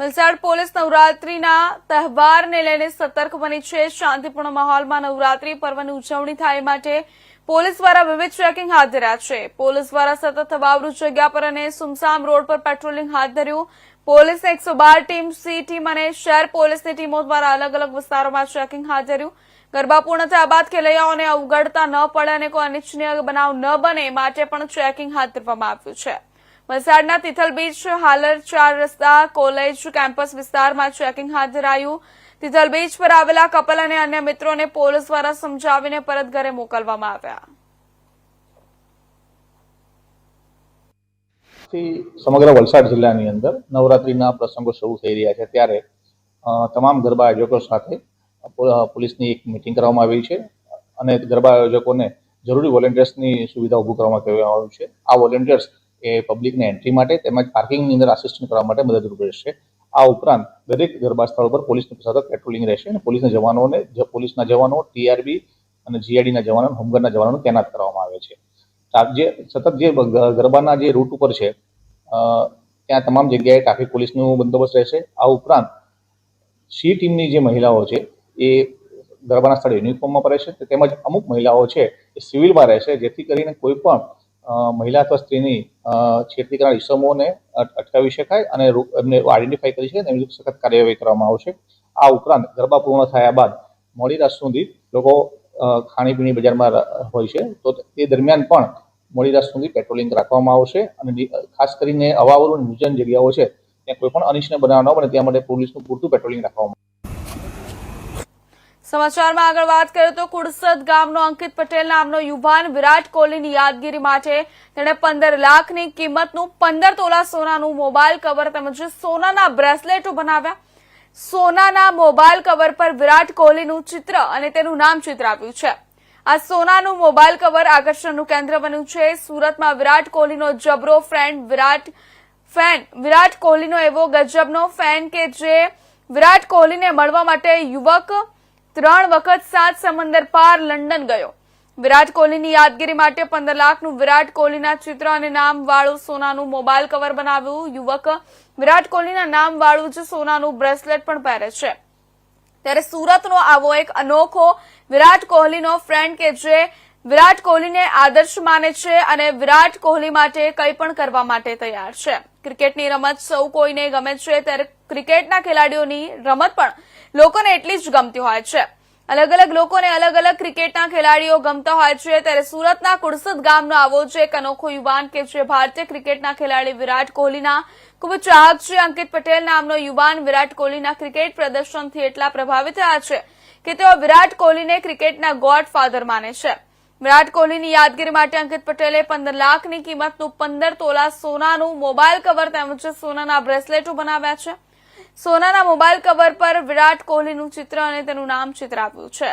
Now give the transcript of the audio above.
Valsad police નવરાત્રીના તહેવારને લઈને સતર્ક બની છે. શાંતિપૂર્ણ માહોલમાં નવરાત્રી પર્વની ઉજવણી થાય માટે પોલીસ દ્વારા વિવિધ ચેકિંગ હાથ ધર્યા છે. પોલીસ દ્વારા સતત વાવરૂ જગ્યા પર અને સુમસામ રોડ પર પેટ્રોલિંગ હાથ ધર્યું. પોલીસે એકસો બાર ટીમ, સી ટીમ અને શહેર પોલીસની ટીમો દ્વારા અલગ અલગ વિસ્તારોમાં ચેકિંગ હાથ ધર્યું. ગરબા પૂર્ણ થયા બાદ ખેલૈયાઓને અવગડતા ન પડે અને કોઈ અનિચ્છનીય બનાવ ન બને માટે પણ ચેકિંગ હાથ ધરવામાં આવ્યું છે. વલસાડના તિથલ બીચ હાલર ચાર રસ્તા કોલેજ કેમ્પસ વિસ્તારમાં ચેકિંગ હાથ ધરાયું. તિથલ બીચ પર આવેલા કપલ અને અન્ય મિત્રોને પોલીસ દ્વારા સમજાવીને પરત ઘરે મોકલવામાં આવ્યા. સમગ્ર વલસાડ જિલ્લાની અંદર નવરાત્રીના પ્રસંગો શરૂ થઈ રહ્યા છે. ત્યારે તમામ ગરબા આયોજકો સાથે પોલીસની એક મિટિંગ કરવામાં આવી છે અને ગરબા આયોજકોને જરૂરી વોલેન્ટિયર્સની સુવિધા ઊભું કરવામાં આવ્યું છે. આ વોલેન્ટિયર્સ એ પબ્લિકને એન્ટ્રી માટે તેમજ પાર્કિંગની અંદર આસિસ્ટન્ટ કરવા માટે મદદરૂપ રહેશે. આ ઉપરાંત દરેક ગરબા સ્થળ પર પોલીસનું સતત પેટ્રોલિંગ રહેશે અને પોલીસના જવાનોને પોલીસના જવાનો ટીઆરબી અને જીઆઈડીના જવાનો હોમગાર્ડના જવાનોને તૈનાત કરવામાં આવે છે. જે, સતત જે ગરબાના જે રૂટ ઉપર છે ત્યાં તમામ જગ્યાએ ટ્રાફિક પોલીસનું બંદોબસ્ત રહેશે. આ ઉપરાંત સી ટીમની જે મહિલાઓ છે, એ ગરબાના સ્થળે યુનિફોર્મમાં પહેરે છે તેમજ અમુક મહિલાઓ છે, એ સિવિલમાં રહેશે, જેથી કરીને કોઈ પણ મહિલા અથવા સ્ત્રીની છેડતી કરનાર ઇસમોને અટ- અટકાવી શકાય અને એમને આઈડેન્ટિફાઈ કરી શકાય અને એમની સખત કાર્યવાહી કરવામાં આવશે. આ ઉપરાંત ગરબા પૂર્ણ થયા બાદ મોડી રાત સુધી લોકો ખાણીપીણી બજારમાં હોય છે. તો તે દરમિયાન પણ મોડી રાત સુધી પેટ્રોલિંગ રાખવામાં આવશે અને ખાસ કરીને અવાવરું નિર્જન જગ્યાઓ છે, ત્યાં કોઈ પણ અનિષ્ટ બનાવ ન બને, ત્યાં માટે પોલીસનું પૂરતું પેટ્રોલિંગ રાખવામાં સમાચારમાં આગળ વાત કરીએ તો કુડસદ ગામનો અંકિત પટેલ નામનો યુવાન વિરાટ કોહલીની યાદગીરી માટે તેણે પંદર લાખની કિંમતનું પંદર તોલા સોનાનું મોબાઈલ કવર તેમજ સોનાના બ્રેસલેટો બનાવ્યા. સોનાના મોબાઈલ કવર પર વિરાટ કોહલીનું ચિત્ર અને તેનું નામ ચિત્ર આપ્યું છે. આ સોનાનું મોબાઈલ કવર આકર્ષણનું કેન્દ્ર બન્યું છે. સુરતમાં વિરાટ કોહલીનો જબરો ફ્રેન્ડ વિરાટ ફેન વિરાટ કોહલીનો એવો ગજબનો ફેન કે જે વિરાટ કોહલીને મળવા માટે યુવક ત્રણ વખત સાત સમંદર પાર લંડન ગયો. વિરાટ કોહલીની યાદગીરી માટે પંદર લાખનું વિરાટ કોહલીના ચિત્ર અને નામ વાળું સોનાનું મોબાઈલ કવર બનાવ્યું. યુવક વિરાટ કોહલીના નામ વાળું જ સોનાનું બ્રેસલેટ પણ પહેરે છે. ત્યારે સુરતનો આવો એક અનોખો વિરાટ કોહલીનો ફ્રેન્ડ કે જે વિરાટ કોહલીને આદર્શ માને છે અને વિરાટ કોહલી માટે કંઈ પણ કરવા માટે તૈયાર છે. ક્રિકેટની રમત સૌ કોઈને ગમે છે, ત્યારે ક્રિકેટના ખેલાડીઓની રમત પણ લોકોને એટલી જ ગમતી હોય છે. અલગ અલગ લોકોને અલગ અલગ ક્રિકેટના ખેલાડીઓ ગમતા હોય છે, ત્યારે સુરતના કુડસદ ગામનો આવો છે એક અનોખો યુવાન કે જે ભારતીય ક્રિકેટના ખેલાડી વિરાટ કોહલીના ખૂબ ચાહક છે. અંકિત પટેલ નામનો યુવાન વિરાટ કોહલીના ક્રિકેટ પ્રદર્શનથી એટલા પ્રભાવિત થયા છે કે તેઓ વિરાટ કોહલીને ક્રિકેટના ગોડ ફાધર માને છે. વિરાટ કોહલીની યાદગીરી માટે અંકિત પટેલે પંદર લાખની કિંમતનું પંદર તોલા સોનાનું મોબાઈલ કવર તેમજ સોનાના બ્રેસલેટો બનાવ્યા છે. સોનાના મોબાઈલ કવર પર વિરાટ કોહલીનું ચિત્ર અને તેનું નામ ચિત્ર આપ્યું છે.